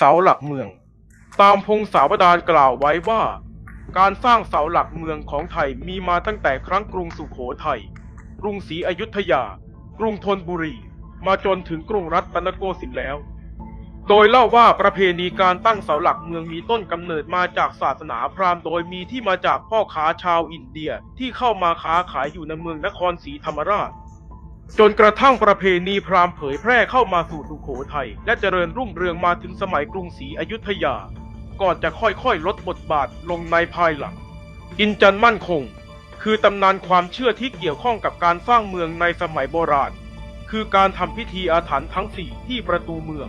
เสาหลักเมือง ตามพงศาวดารกล่าวไว้ว่า การสร้างเสาหลักเมืองของไทยมีมาตั้งแต่ครั้งกรุงสุโขทัย กรุงศรีอยุธยา กรุงธนบุรี มาจนถึงกรุงรัตนโกสินทร์แล้ว โดยเล่าว่าประเพณีการตั้งเสาหลักเมืองมีต้นกำเนิดมาจากศาสนาพราหมณ์โดยมีที่มาจากพ่อค้าชาวอินเดียที่เข้ามาค้าขายอยู่ในเมืองนครศรีธรรมราช จนกระทั่งประเพณีพราหมณ์เผยแพร่เข้ามาสู่สุโขทัยและเจริญรุ่งเรืองมาถึงสมัยกรุงศรีอยุธยา ก่อนจะค่อยๆ ลดบทบาทลงในภายหลัง อินจันมั่นคง คือตำนานความเชื่อที่เกี่ยวข้องกับการสร้างเมืองในสมัยโบราณ คือการทำพิธีอาถรรพ์ทั้งสี่ที่ประตูเมือง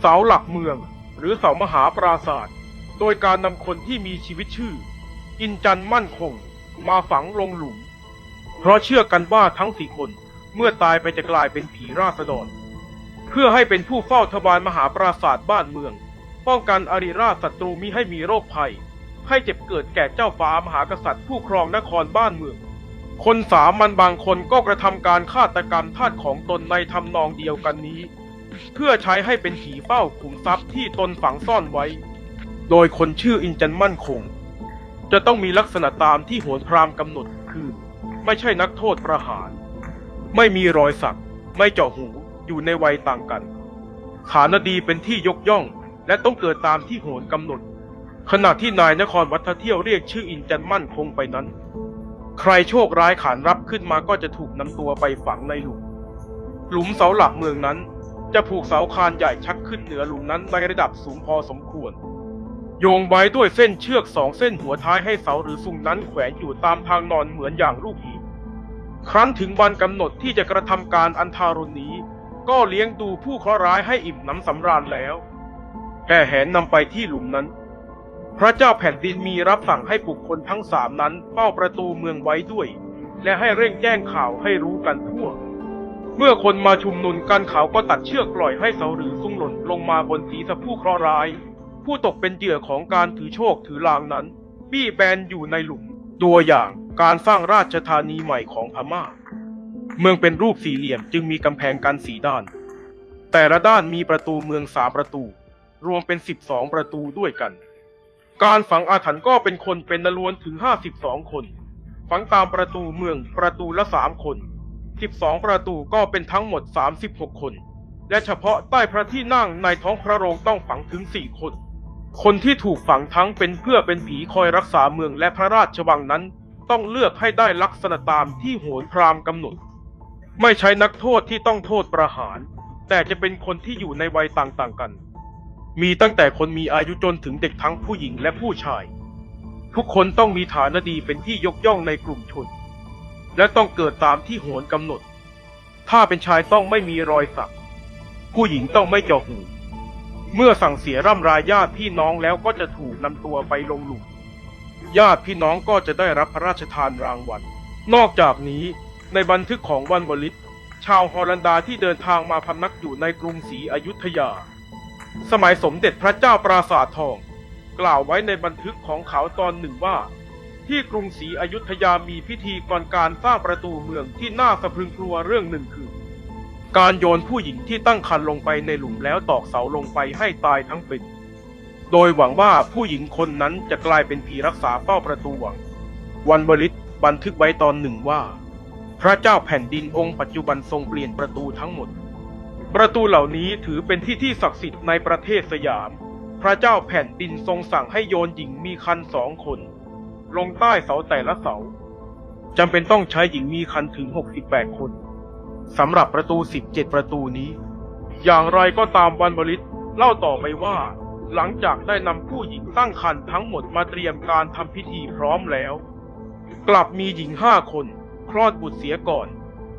เสาหลักเมือง หรือเสามหาปราศาสตร์โดยการนำคนที่มีชีวิตชื่อ อินจันมั่นคง มาฝังลงหลุม เพราะเชื่อกันว่าทั้งสี่คน เมื่อตายไปจะกลายเป็นผีราษฎร เพื่อให้เป็นผู้เฝ้าทบานมหาปราศาสตร์บ้านเมือง ป้องกันอริราชศัตรูมิให้มีโรคภัย ให้เจ็บเกิดแก่เจ้าฟ้ามหากษัตริย์ผู้ครองนครบ้านเมือง คนสามัญบางคนก็กระทำการฆาตกรรมทาสของตนในทำนองเดียวกันนี้ เพื่อใช้ให้เป็นผีเฝ้าขุมทรัพย์ที่ตนฝังซ่อนไว้ โดยคนชื่ออินจันมั่นคง จะต้องมีลักษณะตามที่โหนพรามกำหนดคือ ไม่ใช่นักโทษประหาร ไม่มีรอยสัก ไม่เจาะหูอยู่ในวัยต่างกัน ฐานดีเป็นที่ยกย่อง และต้องเกิดตามที่โหนกำหนด ขณะที่นายนครวัฒเที่ยวเรียกชื่ออินจันมั่นคงไปนั้น ใครโชคร้ายขานรับขึ้นมาก็จะถูกนำตัวไปฝังในหลุม หลุมเสาหลักเมืองนั้น จะผูกเสาคานใหญ่ชักขึ้นเหนือหลุมนั้นในระดับสูงพอสมควร โยงไว้ด้วยเส้นเชือกสองเส้นหัวท้ายให้เสาหรือซุงนั้นแขวนอยู่ตามทางนอนเหมือนอย่างรูปหี ครั้นถึงวันกำหนดที่จะกระทำการอันทารุณนี้ ก็เลี้ยงดูผู้เคราะห์ร้ายให้อิ่มน้ำสำราญแล้วแก่แหนนำไปที่หลุมนั้น พระเจ้าแผ่นดินมีรับสั่งให้บุคคลทั้งสามนั้นเฝ้าประตูเมืองไว้ด้วย และให้เร่งแจ้งข่าวให้รู้กันทั่ว เมื่อคนมาชุมนุมกันเขาก็ตัดเชือกปล่อยให้เสาหรือซุ่งหล่นลงมาบนศีรษะผู้เคราะห์ร้าย ผู้ตกเป็นเหยื่อของการถือโชคถือลางนั้น บี้แบนอยู่ในหลุมตัวอย่าง การสร้างราชธานีใหม่ของพม่า เมืองเป็นรูปสี่เหลี่ยมจึงมีกำแพงกันสีด้าน แต่ละด้านมีประตูเมืองสามประตู รวมเป็นสิบสองประตูด้วยกัน การฝังอาถรรพ์ก็เป็นคนเป็นนลวนถึงห้าสิบสองคน ฝังตามประตูเมืองประตูละสามคนสิบสองประตูก็เป็นทั้งหมดสามสิบหกคน และเฉพาะใต้พระที่นั่งในท้องพระโรงต้องฝังถึงสี่คน คนที่ถูกฝังทั้งเป็นเพื่อเป็นผีคอยรักษาเมืองและพระราชวังนั้น ต้องเลือกให้ได้ลักษณะตามที่โหนพราหมณ์กำหนด ไม่ใช้นักโทษที่ต้องโทษประหาร แต่จะเป็นคนที่อยู่ในวัยต่างๆกัน มีตั้งแต่คนมีอายุจนถึงเด็กทั้งผู้หญิงและผู้ชาย ทุกคนต้องมีฐานะดีเป็นที่ยกย่องในกลุ่มชน และต้องเกิดตามที่โหนกำหนด ถ้าเป็นชายต้องไม่มีรอยสัก ผู้หญิงต้องไม่เจาะหู เมื่อสั่งเสียร่ำรายญาติพี่น้องแล้วก็จะถูกนำตัวไปลงหลุม ญาติพี่น้องก็จะได้รับพระราชทานรางวัล นอกจากนี้ในบันทึกของวันวลิต ชาวฮอลันดาที่เดินทางมาพำนักอยู่ในกรุงศรีอยุธยา สมัยสมเด็จพระเจ้าปราสาททอง กล่าวไว้ในบันทึกของเขาตอนหนึ่งว่า ที่กรุงศรีอยุธยามีพิธีก่อนการสร้างประตูเมืองที่น่าสะพรึงกลัวเรื่องหนึ่งคือ การโยนผู้หญิงที่ตั้งครรภ์ลงไปในหลุมแล้วตอกเสาลงไปให้ตายทั้งเป็น โดยหวังว่าผู้หญิงคนนั้นจะกลายเป็นผีรักษาเฝ้าประตูวัง วันวลิตบันทึกไว้ตอนหนึ่งว่า พระเจ้าแผ่นดินองค์ปัจจุบันทรงเปลี่ยนประตูทั้งหมด ประตูเหล่านี้ถือเป็นที่ที่ศักดิ์สิทธิ์ในประเทศสยาม พระเจ้าแผ่นดินทรงสั่งให้โยนหญิงมีคันสองคน ลงใต้เสาแต่ละเสาจำเป็นต้องใช้หญิงมีคันถึง 68 คนสำหรับประตู 17 ประตูนี้ อย่างไรก็ตามวันบริตเล่าต่อไปว่า หลังจากได้นำผู้หญิงตั้งครรภ์ทั้งหมดมาเตรียมการทำพิธีพร้อมแล้ว กลับมีหญิงห้าคน คลอดบุตรเสียก่อน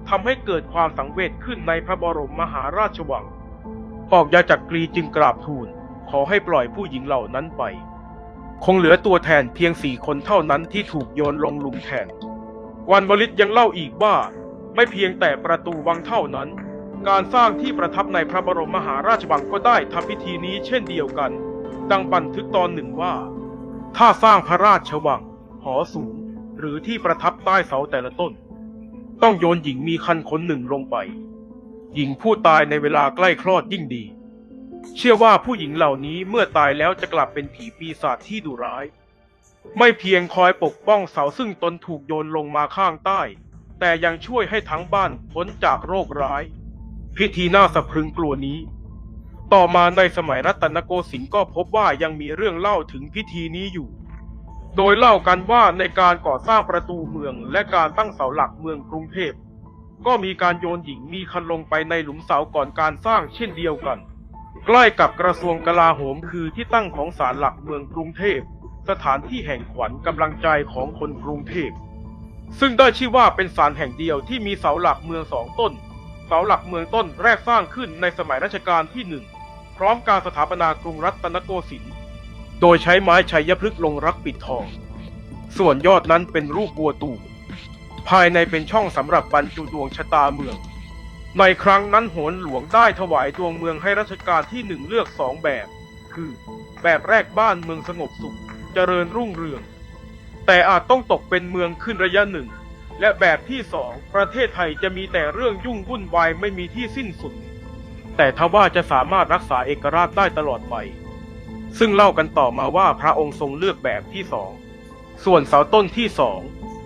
ทำให้เกิดความสังเวชขึ้นในพระบรมมหาราชวังออกยาจากกรีจึงกราบทูล ขอให้ปล่อยผู้หญิงเหล่านั้นไป คงเหลือตัวแทนเพียงสี่คนเท่านั้นที่ถูกโยนลงลุมแทน วันวลิตยังเล่าอีกว่า ไม่เพียงแต่ประตูวังเท่านั้น การสร้างที่ประทับในพระบรมมหาราชวังก็ได้ทำพิธีนี้เช่นเดียวกัน ดังบันทึกตอนหนึ่งว่า ถ้าสร้างพระราชวัง หอสูง หรือที่ประทับใต้เสาแต่ละต้น ต้องโยนหญิงมีคันคนหนึ่งลงไป หญิงผู้ตายในเวลาใกล้คลอดยิ่งดี เชื่อว่าผู้หญิงเหล่านี้เมื่อตายแล้วจะกลับเป็นผีปีศาจที่ดุร้าย ไม่เพียงคอยปกป้องเสาซึ่งตนถูกโยนลงมาข้างใต้ แต่ยังช่วยให้ทั้งบ้านพ้นจากโรคร้าย พิธีน่าสะพรึงกลัวนี้ ต่อมาในสมัยรัตนโกสินทร์ก็พบว่ายังมีเรื่องเล่าถึงพิธีนี้อยู่ โดยเล่ากันว่าในการก่อสร้างประตูเมืองและการตั้งเสาหลักเมืองกรุงเทพก็มีการโยนหญิงมีคันลงไปในหลุมเสาก่อนการสร้างเช่นเดียวกัน ใกล้กับกระทรวงกลาโหมคือที่ตั้งของศาลหลักเมืองกรุงเทพ สถานที่แห่งขวัญกำลังใจของคนกรุงเทพ ซึ่งได้ชื่อว่าเป็นศาลแห่งเดียวที่มีเสาหลักเมืองสองต้น เสาหลักเมืองต้นแรกสร้างขึ้นในสมัยรัชกาลที่หนึ่งพร้อมการสถาปนากรุงรัตนโกสินทร์โดยใช้ไม้ชัยพฤกษ์ลงรักปิดทอง ส่วนยอดนั้นเป็นรูปบัวตูมภายในเป็นช่องสำหรับบรรจุดวงชะตาเมือง ในครั้งนั้นโหนหลวงได้ถวายดวงเมืองให้รัชกาลที่หนึ่งเลือกสองแบบ คือแบบแรกบ้านเมืองสงบสุข เจริญรุ่งเรือง แต่อาจต้องตกเป็นเมืองขึ้นระยะหนึ่ง และแบบที่สองประเทศไทยจะมีแต่เรื่องยุ่งวุ่นวายไม่มีที่สิ้นสุด แต่ทว่าจะสามารถรักษาเอกราชได้ตลอดไป ซึ่งเล่ากันต่อมาว่าพระองค์ทรงเลือกแบบที่สอง ส่วนเสาต้นที่สอง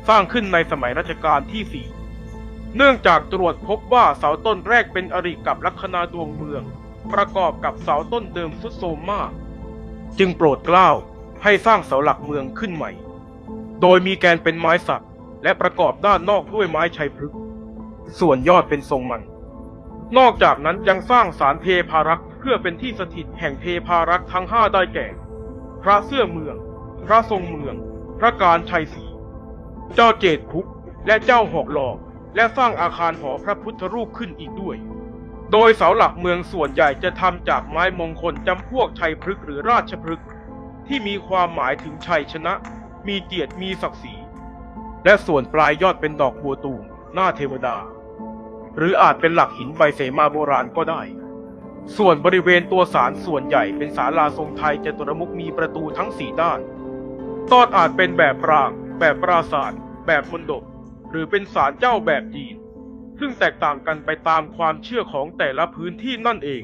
สร้างขึ้นในสมัยรัชกาลที่สี่เนื่องจากตรวจพบว่าเสาต้นแรกเป็นอริกับลัคนาดวงเมือง ประกอบกับเสาต้นเดิมทรุดโทรมมาก จึงโปรดเกล้าให้สร้างเสาหลักเมืองขึ้นใหม่ โดยมีแกนเป็นไม้สัก และประกอบด้านนอกด้วยไม้ชัยพฤกษ์ส่วนยอดเป็นทรงมัน นอกจากนั้นยังสร้างศาลเทพารักษ์เพื่อเป็นที่สถิตแห่งเทพารักษ์ทั้งห้าได้แก่ พระเสื้อเมือง พระทรงเมือง พระการชัยศรีเจ้าเจดคุกและเจ้าหอกหลอก และสร้างอาคารหอพระพุทธรูปขึ้นอีกด้วย โดยเสาหลักเมืองส่วนใหญ่จะทำจากไม้มงคลจำพวกชัยพฤกษ์หรือราชพฤกษ์ที่มีความหมายถึงชัยชนะ มีเกียรติมีศักดิ์ศรี และส่วนปลายยอดเป็นดอกบัวตูมหน้าเทวดา หรืออาจเป็นหลักหินใบเสมาโบราณก็ได้ ส่วนบริเวณตัวศาลส่วนใหญ่เป็นศาลาทรงไทยจตุรมุขมีประตูทั้งสี่ด้านตอนอาจเป็นแบบปราง แบบปราสาทแบบมณฑปหรือเป็นศาลเจ้าแบบจีน ซึ่งแตกต่างกันไปตามความเชื่อของแต่ละพื้นที่นั่นเอง